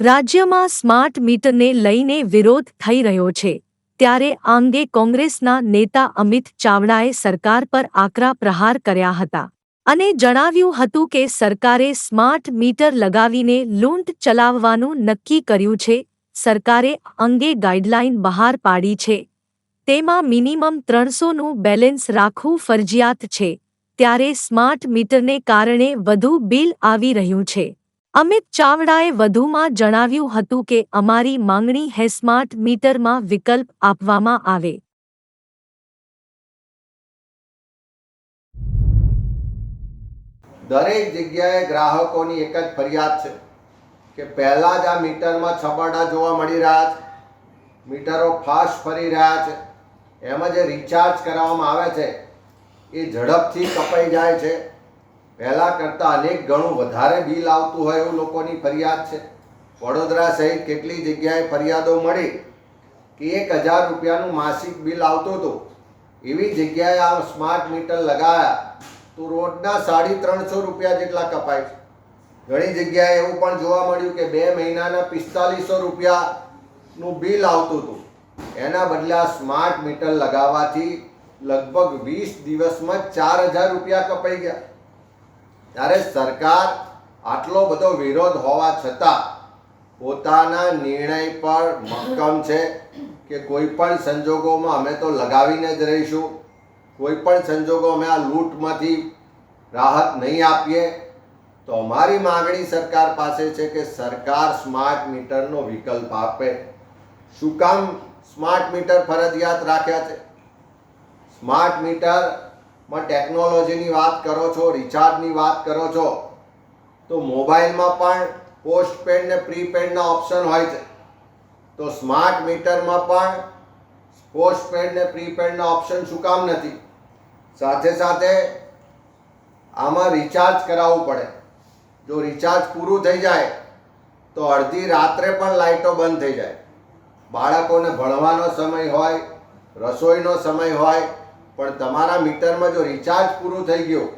રાજ્યમાં સ્માર્ટ મીટરને લઈને વિરોધ થઈ રહ્યો છે. ત્યારે આ અંગે કોંગ્રેસના નેતા અમિત ચાવડાએ સરકાર પર આકરા પ્રહાર કર્યા હતા અને જણાવ્યું હતું કે સરકારે સ્માર્ટ મીટર લગાવીને લૂંટ ચલાવવાનું નક્કી કર્યું છે. સરકારે અંગે ગાઈડલાઈન બહાર પાડી છે. તેમાં મિનિમમ ત્રણસોનું બેલેન્સ રાખવું ફરજિયાત છે. ત્યારે સ્માર્ટ મીટરને કારણે વધુ બિલ આવી રહ્યું છે. અમિત ચાવડાએ વધુમાં જણાવ્યું હતું કે અમારી માંગણી હે સ્માર્ટ મીટરમાં વિકલ્પ આપવામાં આવે. દરેક જગ્યાએ ગ્રાહકોની એક જ ફરિયાદ છે કે પહેલાં જ આ મીટરમાં છબરડા જોવા મળી રહ્યા છે, મીટરો ફાસ્ટ ફરી રહ્યા છે, એમાં જે રિચાર્જ કરાવવામાં આવે છે. એ ઝડપથી કપાઈ જાય છે. પહેલાં કરતાં અનેક ગણું વધારે બિલ આવતું હોય એવું લોકોની ફરિયાદ છે. વડોદરા સહિત કેટલી જગ્યાએ ફરિયાદો મળી કે એક હજાર રૂપિયાનું માસિક બિલ આવતું હતું. એવી જગ્યાએ આ સ્માર્ટ મીટર લગાવ્યા તો રોજના સાડી ત્રણસો રૂપિયા જેટલા કપાય છે. ઘણી જગ્યાએ એવું પણ જોવા મળ્યું કે બે મહિનાના પિસ્તાલીસો રૂપિયાનું બિલ આવતું હતું. એના બદલે આ સ્માર્ટ મીટર લગાવવાથી લગભગ વીસ દિવસમાં ચાર હજાર રૂપિયા કપાઈ ગયા. ત્યારે સરકાર આટલો બધો વિરોધ હોવા છતાં પોતાના નિર્ણય પર મક્કમ છે કે કોઈ પણ સંજોગોમાં અમે તો લગાવીને જ રહીશું. કોઈ પણ સંજોગો અમે આ લૂંટમાંથી રાહત નહીં આપીએ. તો અમારી માગણી સરકાર પાસે છે કે સરકાર સ્માર્ટ મીટરનો વિકલ્પ આપે. શું કામ સ્માર્ટ મીટર ફરજિયાત રાખ્યા છે? સ્માર્ટ મીટરમાં ટેકનોલોજીની વાત કરો છો રિચાર્જની વાત કરો છો, તો મોબાઈલમાં પણ પોસ્ટપેડ ને પ્રીપેડના ઓપ્શન હોય છે. તો સ્માર્ટ મીટરમાં પણ પોસ્ટપેડ ને પ્રીપેડના ઓપ્શન શું કામ નથી. સાથે સાથે આમાં રિચાર્જ કરાવવું પડે. જો રિચાર્જ પૂરું થઈ જાય, તો અડધી રાત્રે પણ લાઇટો બંધ થઈ જાય. બાળકોને ભણવાનો સમય હોય, રસોઈનો સમય હોય પણ તમારા મીટરમાં જો રિચાર્જ પૂરું થઈ ગયું